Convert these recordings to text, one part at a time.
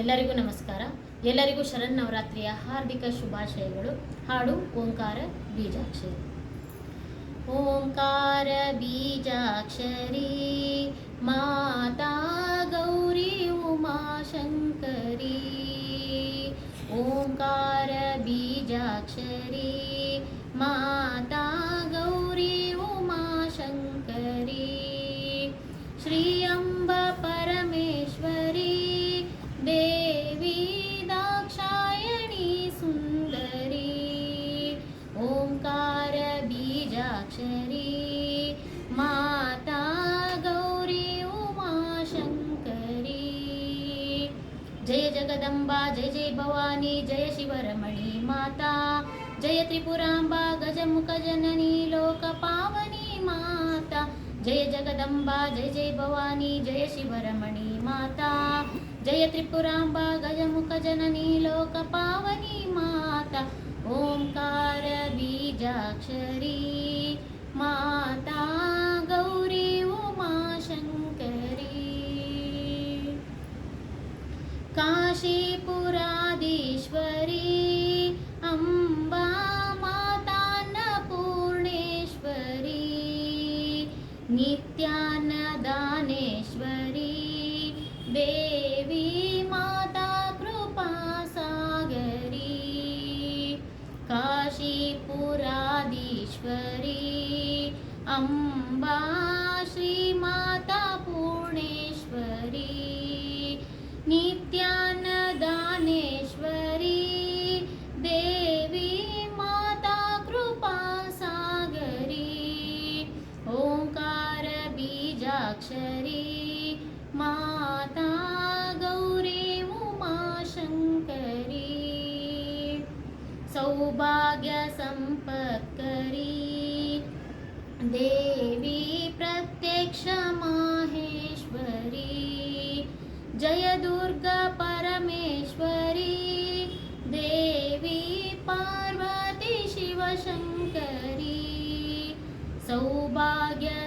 ಎಲ್ಲರಿಗೂ ನಮಸ್ಕಾರ. ಎಲ್ಲರಿಗೂ ಶರನ್ನವರಾತ್ರಿಯ ಹಾರ್ದಿಕ ಶುಭಾಶಯಗಳು. ಹಾಡು, ಓಂಕಾರ, ಬೀಜಾಕ್ಷರಿ. ಓಂಕಾರ, ಬೀಜಾಕ್ಷರಿ, ಮಾತಾ ಗೌರಿ ಉಮಾಶಂಕರಿ ಓಂಕಾರ, ಬೀಜಾಕ್ಷರಿ, ಮಾತಾ జయ జగదంబా జయ జయ భవానీ జయ శివరమణి మాతా జయ త్రిపురాంబా గజముఖ జననీ లోక పావని మాత జయ జగదంబా జయ జయ భవానీ జయ శివరమణి మాతా జయ త్రిపురాంబా గజముఖ జననీ లోక పావని మాత ఓంకార బీజాక్షరీ. काशीपुरादीश्वरी अम्बा माता न पूर्णेश्वरी नित्यानदानेश्वरी देवी माता कृपासागरी काशीपुरादीश्वरी अम्बा श्रीमाता पूर्णेश्वरी। बीजाक्षरी माता गौरी उमाशङ्करी सौभाग्यसम्पत्करी देवी प्रत्यक्ष माहेश्वरी जय दुर्गा परमेश्वरी देवी पार्वती शिवशङ्करी सौभाग्यसम्पत्करी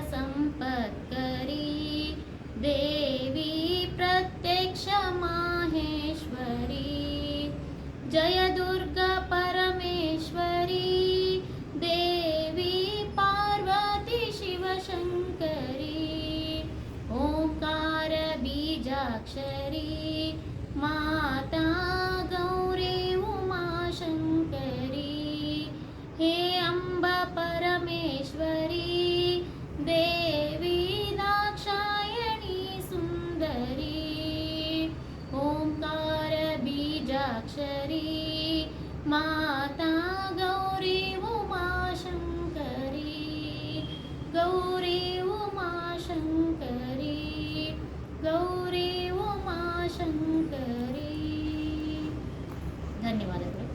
जय दुर्गा परमेश्वरी देवी पार्वती शिवशङ्करी ओङ्कार बीजाक्षरी माता அஞ்சரி மா